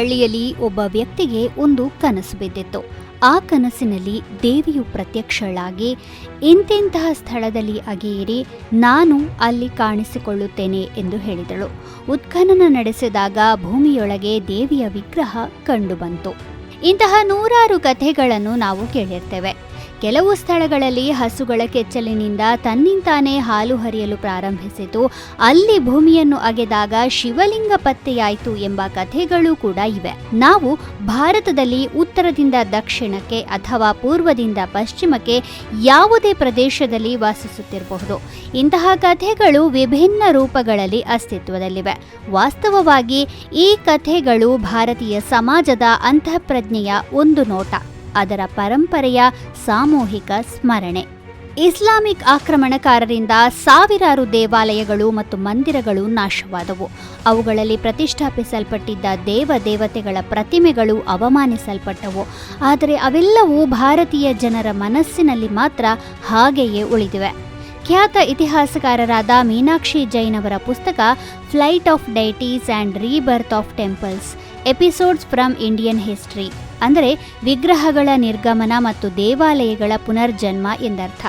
ಹಳ್ಳಿಯಲ್ಲಿ ಒಬ್ಬ ವ್ಯಕ್ತಿಗೆ ಒಂದು ಕನಸು ಬಿದ್ದಿತ್ತು. ಆ ಕನಸಿನಲ್ಲಿ ದೇವಿಯು ಪ್ರತ್ಯಕ್ಷಳಾಗಿ, ಇಂತೆಂತಹ ಸ್ಥಳದಲ್ಲಿ ಅಗೆಯಿರಿ, ನಾನು ಅಲ್ಲಿ ಕಾಣಿಸಿಕೊಳ್ಳುತ್ತೇನೆ ಎಂದು ಹೇಳಿದಳು. ಉತ್ಖನನ ನಡೆಸಿದಾಗ ಭೂಮಿಯೊಳಗೆ ದೇವಿಯ ವಿಗ್ರಹ ಕಂಡುಬಂತು. ಇಂತಹ ನೂರಾರು ಕಥೆಗಳನ್ನು ನಾವು ಕೇಳಿರ್ತೇವೆ. ಕೆಲವು ಸ್ಥಳಗಳಲ್ಲಿ ಹಸುಗಳ ಕೆಚ್ಚಲಿನಿಂದ ತನ್ನಿಂತಾನೇ ಹಾಲು ಹರಿಯಲು ಪ್ರಾರಂಭಿಸಿತು. ಅಲ್ಲಿ ಭೂಮಿಯನ್ನು ಅಗೆದಾಗ ಶಿವಲಿಂಗ ಪತ್ತೆಯಾಯಿತು ಎಂಬ ಕಥೆಗಳು ಕೂಡ ಇವೆ. ನಾವು ಭಾರತದಲ್ಲಿ ಉತ್ತರದಿಂದ ದಕ್ಷಿಣಕ್ಕೆ ಅಥವಾ ಪೂರ್ವದಿಂದ ಪಶ್ಚಿಮಕ್ಕೆ ಯಾವುದೇ ಪ್ರದೇಶದಲ್ಲಿ ವಾಸಿಸುತ್ತಿರಬಹುದು. ಇಂತಹ ಕಥೆಗಳು ವಿಭಿನ್ನ ರೂಪಗಳಲ್ಲಿ ಅಸ್ತಿತ್ವದಲ್ಲಿವೆ. ವಾಸ್ತವವಾಗಿ ಈ ಕಥೆಗಳು ಭಾರತೀಯ ಸಮಾಜದ ಅಂತಃಪ್ರಜ್ಞೆಯ ಒಂದು ನೋಟ. ಅದರ ಪರಂಪರೆಯ ಸಾಮೂಹಿಕ ಸ್ಮರಣೆ. ಇಸ್ಲಾಮಿಕ್ ಆಕ್ರಮಣಕಾರರಿಂದ ಸಾವಿರಾರು ದೇವಾಲಯಗಳು ಮತ್ತು ಮಂದಿರಗಳು ನಾಶವಾದವು. ಅವುಗಳಲ್ಲಿ ಪ್ರತಿಷ್ಠಾಪಿಸಲ್ಪಟ್ಟಿದ್ದ ದೇವ ದೇವತೆಗಳ ಪ್ರತಿಮೆಗಳು ಅವಮಾನಿಸಲ್ಪಟ್ಟವು. ಆದರೆ ಅವೆಲ್ಲವೂ ಭಾರತೀಯ ಜನರ ಮನಸ್ಸಿನಲ್ಲಿ ಮಾತ್ರ ಹಾಗೆಯೇ ಉಳಿದಿವೆ. ಖ್ಯಾತ ಇತಿಹಾಸಕಾರರಾದ ಮೀನಾಕ್ಷಿ ಜೈನ್ ಅವರ ಪುಸ್ತಕ flight of deities and rebirth of temples episodes from Indian history ಅಂದರೆ ವಿಗ್ರಹಗಳ ನಿರ್ಗಮನ ಮತ್ತು ದೇವಾಲಯಗಳ ಪುನರ್ಜನ್ಮ ಎಂದರ್ಥ.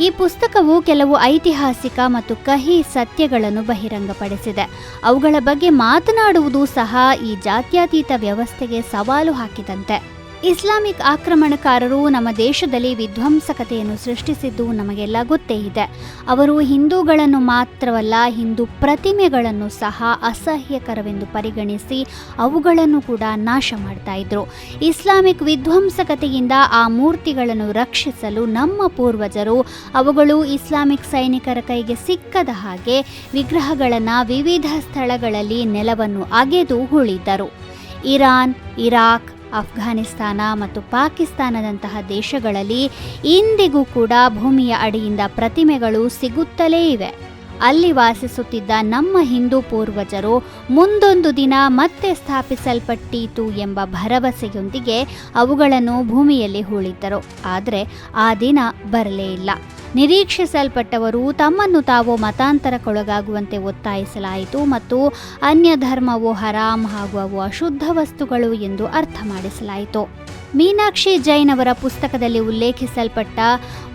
ಈ ಪುಸ್ತಕವು ಕೆಲವು ಐತಿಹಾಸಿಕ ಮತ್ತು ಕಹಿ ಸತ್ಯಗಳನ್ನು ಬಹಿರಂಗಪಡಿಸಿದೆ. ಅವುಗಳ ಬಗ್ಗೆ ಮಾತನಾಡುವುದು ಸಹ ಈ ಜಾತ್ಯತೀತ ವ್ಯವಸ್ಥೆಗೆ ಸವಾಲು ಹಾಕಿದಂತೆ. ಇಸ್ಲಾಮಿಕ್ ಆಕ್ರಮಣಕಾರರು ನಮ್ಮ ದೇಶದಲ್ಲಿ ವಿಧ್ವಂಸಕತೆಯನ್ನು ಸೃಷ್ಟಿಸಿದ್ದು ನಮಗೆಲ್ಲ ಗೊತ್ತೇ ಇದೆ. ಅವರು ಹಿಂದೂಗಳನ್ನು ಮಾತ್ರವಲ್ಲ, ಹಿಂದೂ ಪ್ರತಿಮೆಗಳನ್ನು ಸಹ ಅಸಹ್ಯಕರವೆಂದು ಪರಿಗಣಿಸಿ ಅವುಗಳನ್ನು ಕೂಡ ನಾಶ ಮಾಡ್ತಾ ಇದ್ರು. ಇಸ್ಲಾಮಿಕ್ ವಿಧ್ವಂಸಕತೆಯಿಂದ ಆ ಮೂರ್ತಿಗಳನ್ನು ರಕ್ಷಿಸಲು ನಮ್ಮ ಪೂರ್ವಜರು, ಅವುಗಳು ಇಸ್ಲಾಮಿಕ್ ಸೈನಿಕರ ಕೈಗೆ ಸಿಕ್ಕದ ಹಾಗೆ ವಿಗ್ರಹಗಳನ್ನು ವಿವಿಧ ಸ್ಥಳಗಳಲ್ಲಿ ನೆಲವನ್ನು ಅಗೆದು ಉಳಿದರು. ಇರಾನ್, ಇರಾಕ್ ಅಫ್ಘಾನಿಸ್ತಾನ ಮತ್ತು ಪಾಕಿಸ್ತಾನದಂತಹ ದೇಶಗಳಲ್ಲಿ ಇಂದಿಗೂ ಕೂಡ ಭೂಮಿಯ ಅಡಿಯಿಂದ ಪ್ರತಿಮೆಗಳು ಸಿಗುತ್ತಲೇ ಇವೆ. ಅಲ್ಲಿ ವಾಸಿಸುತ್ತಿದ್ದ ನಮ್ಮ ಹಿಂದೂ ಪೂರ್ವಜರು ಮುಂದೊಂದು ದಿನ ಮತ್ತೆ ಸ್ಥಾಪಿಸಲ್ಪಟ್ಟೀತು ಎಂಬ ಭರವಸೆಯೊಂದಿಗೆ ಅವುಗಳನ್ನು ಭೂಮಿಯಲ್ಲಿ ಹೂಳಿದ್ದರು. ಆದರೆ ಆ ದಿನ ಬರಲೇ ಇಲ್ಲ. ನಿರೀಕ್ಷಿಸಲ್ಪಟ್ಟವರು ತಮ್ಮನ್ನು ತಾವು ಮತಾಂತರಕ್ಕೊಳಗಾಗುವಂತೆ ಒತ್ತಾಯಿಸಲಾಯಿತು ಮತ್ತು ಅನ್ಯ ಧರ್ಮವು ಹರಾಮ್ ಹಾಗೂ ಅಶುದ್ಧ ವಸ್ತುಗಳು ಎಂದು ಅರ್ಥ ಮಾಡಿಸಲಾಯಿತು. ಮೀನಾಕ್ಷಿ ಜೈನ್ ಅವರ ಪುಸ್ತಕದಲ್ಲಿ ಉಲ್ಲೇಖಿಸಲ್ಪಟ್ಟ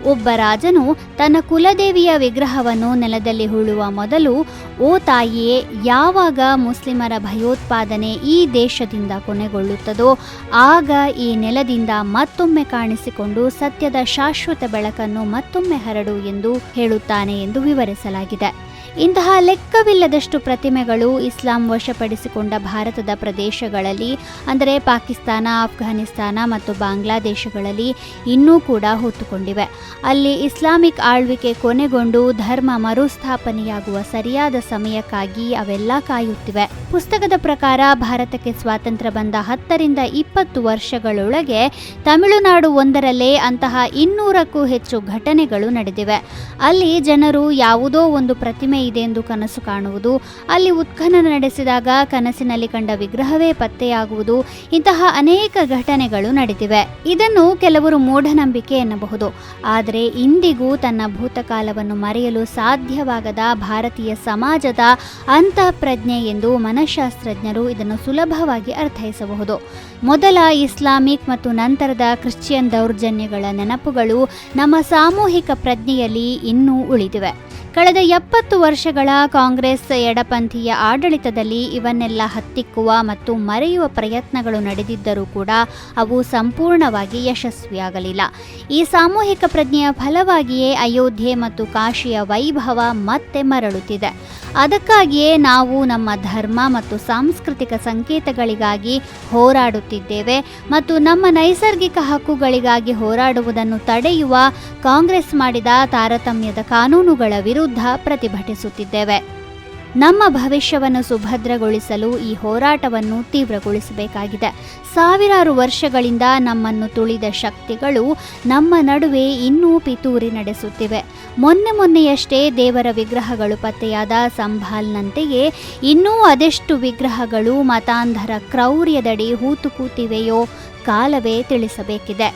ಒಬ್ಬ ರಾಜನು ತನ್ನ ಕುಲದೇವಿಯ ವಿಗ್ರಹವನ್ನು ನೆಲದಲ್ಲಿ ಹೂಳುವ ಮೊದಲು, ಓ ತಾಯಿಯೇ, ಯಾವಾಗ ಮುಸ್ಲಿಮರ ಭಯೋತ್ಪಾದನೆ ಈ ದೇಶದಿಂದ ಕೊನೆಗೊಳ್ಳುತ್ತದೋ, ಆಗ ಈ ನೆಲದಿಂದ ಮತ್ತೊಮ್ಮೆ ಕಾಣಿಸಿಕೊಂಡು ಸತ್ಯದ ಶಾಶ್ವತ ಬೆಳಕನ್ನು ಮತ್ತೊಮ್ಮೆ ಹರಡು ಎಂದು ಹೇಳುತ್ತಾನೆ ಎಂದು ವಿವರಿಸಲಾಗಿದೆ. ಇಂತಹ ಲೆಕ್ಕವಿಲ್ಲದಷ್ಟು ಪ್ರತಿಮೆಗಳು ಇಸ್ಲಾಂ ವಶಪಡಿಸಿಕೊಂಡ ಭಾರತದ ಪ್ರದೇಶಗಳಲ್ಲಿ, ಅಂದರೆ ಪಾಕಿಸ್ತಾನ ಅಫ್ಘಾನಿಸ್ತಾನ ಮತ್ತು ಬಾಂಗ್ಲಾದೇಶಗಳಲ್ಲಿ ಇನ್ನೂ ಕೂಡ ಹೊತ್ತುಕೊಂಡಿವೆ. ಅಲ್ಲಿ ಇಸ್ಲಾಮಿಕ್ ಆಳ್ವಿಕೆ ಕೊನೆಗೊಂಡು ಧರ್ಮ ಮರುಸ್ಥಾಪನೆಯಾಗುವ ಸರಿಯಾದ ಸಮಯಕ್ಕಾಗಿ ಅವೆಲ್ಲ ಕಾಯುತ್ತಿವೆ. ಪುಸ್ತಕದ ಪ್ರಕಾರ ಭಾರತಕ್ಕೆ ಸ್ವಾತಂತ್ರ್ಯ ಬಂದ ಹತ್ತರಿಂದ ಇಪ್ಪತ್ತು ವರ್ಷಗಳೊಳಗೆ ತಮಿಳುನಾಡು ಒಂದರಲ್ಲೇ ಅಂತಹ ಇನ್ನೂರಕ್ಕೂ ಹೆಚ್ಚು ಘಟನೆಗಳು ನಡೆದಿವೆ. ಅಲ್ಲಿ ಜನರು ಯಾವುದೋ ಒಂದು ಪ್ರತಿಮೆ ಇದೆ ಎಂದು ಕನಸು ಕಾಣುವುದು. ಅಲ್ಲಿ ಉತ್ಖನನ ನಡೆಸಿದಾಗ ಕನಸಿನಲ್ಲಿ ಕಂಡ ವಿಗ್ರಹವೇ ಪತ್ತೆಯಾಗುವುದು. ಇಂತಹ ಅನೇಕ ಘಟನೆಗಳು ನಡೆದಿವೆ. ಇದನ್ನು ಕೆಲವರು ಮೂಢನಂಬಿಕೆ ಎನ್ನಬಹುದು. ಆದರೆ ಇಂದಿಗೂ ತನ್ನ ಭೂತಕಾಲವನ್ನು ಮರೆಯಲು ಸಾಧ್ಯವಾಗದ ಭಾರತೀಯ ಸಮಾಜದ ಅಂತಃಪ್ರಜ್ಞೆ ಎಂದು ಮನಃಶಾಸ್ತ್ರಜ್ಞರು ಇದನ್ನು ಸುಲಭವಾಗಿ ಅರ್ಥೈಸಬಹುದು. ಮೊದಲ ಇಸ್ಲಾಮಿಕ್ ಮತ್ತು ನಂತರದ ಕ್ರಿಶ್ಚಿಯನ್ ದೌರ್ಜನ್ಯಗಳ ನೆನಪುಗಳು ನಮ್ಮ ಸಾಮೂಹಿಕ ಪ್ರಜ್ಞೆಯಲ್ಲಿ ಇನ್ನೂ ಉಳಿದಿವೆ. ಕಳೆದ ಎಪ್ಪತ್ತು ವರ್ಷಗಳ ಕಾಂಗ್ರೆಸ್ ಎಡಪಂಥೀಯ ಆಡಳಿತದಲ್ಲಿ ಇವನ್ನೆಲ್ಲ ಹತ್ತಿಕ್ಕುವ ಮತ್ತು ಮರೆಯುವ ಪ್ರಯತ್ನಗಳು ನಡೆದಿದ್ದರೂ ಕೂಡ ಅವು ಸಂಪೂರ್ಣವಾಗಿ ಯಶಸ್ವಿಯಾಗಲಿಲ್ಲ. ಈ ಸಾಮೂಹಿಕ ಪ್ರಜ್ಞೆಯ ಫಲವಾಗಿಯೇ ಅಯೋಧ್ಯೆ ಮತ್ತು ಕಾಶಿಯ ವೈಭವ ಮತ್ತೆ ಮರಳುತ್ತಿದೆ. ಅದಕ್ಕಾಗಿಯೇ ನಾವು ನಮ್ಮ ಧರ್ಮ ಮತ್ತು ಸಾಂಸ್ಕೃತಿಕ ಸಂಕೇತಗಳಿಗಾಗಿ ಹೋರಾಡುತ್ತಿದ್ದೇವೆ ಮತ್ತು ನಮ್ಮ ನೈಸರ್ಗಿಕ ಹಕ್ಕುಗಳಿಗಾಗಿ ಹೋರಾಡುವುದನ್ನು ತಡೆಯುವ ಕಾಂಗ್ರೆಸ್ ಮಾಡಿದ ತಾರತಮ್ಯದ ಕಾನೂನುಗಳ ವಿರುದ್ಧ ಪ್ರತಿಭಟಿಸುತ್ತಿದ್ದೇವೆ. ನಮ್ಮ ಭವಿಷ್ಯವನ್ನು ಸುಭದ್ರಗೊಳಿಸಲು ಈ ಹೋರಾಟವನ್ನು ತೀವ್ರಗೊಳಿಸಬೇಕಾಗಿದೆ. ಸಾವಿರಾರು ವರ್ಷಗಳಿಂದ ನಮ್ಮನ್ನು ತುಳಿದ ಶಕ್ತಿಗಳು ನಮ್ಮ ನಡುವೆ ಇನ್ನೂ ಪಿತೂರಿ ನಡೆಸುತ್ತಿವೆ. ಮೊನ್ನೆ ಮೊನ್ನೆಯಷ್ಟೇ ದೇವರ ವಿಗ್ರಹಗಳು ಪತ್ತೆಯಾದ ಸಂಭಾಲ್ನಂತೆಯೇ ಇನ್ನೂ ಅದೆಷ್ಟು ವಿಗ್ರಹಗಳು ಮತಾಂಧರ ಕ್ರೌರ್ಯದಡಿ ಹೂತು ಕೂತಿವೆಯೋ ಕಾಲವೇ ತಿಳಿಸಬೇಕಿದೆ.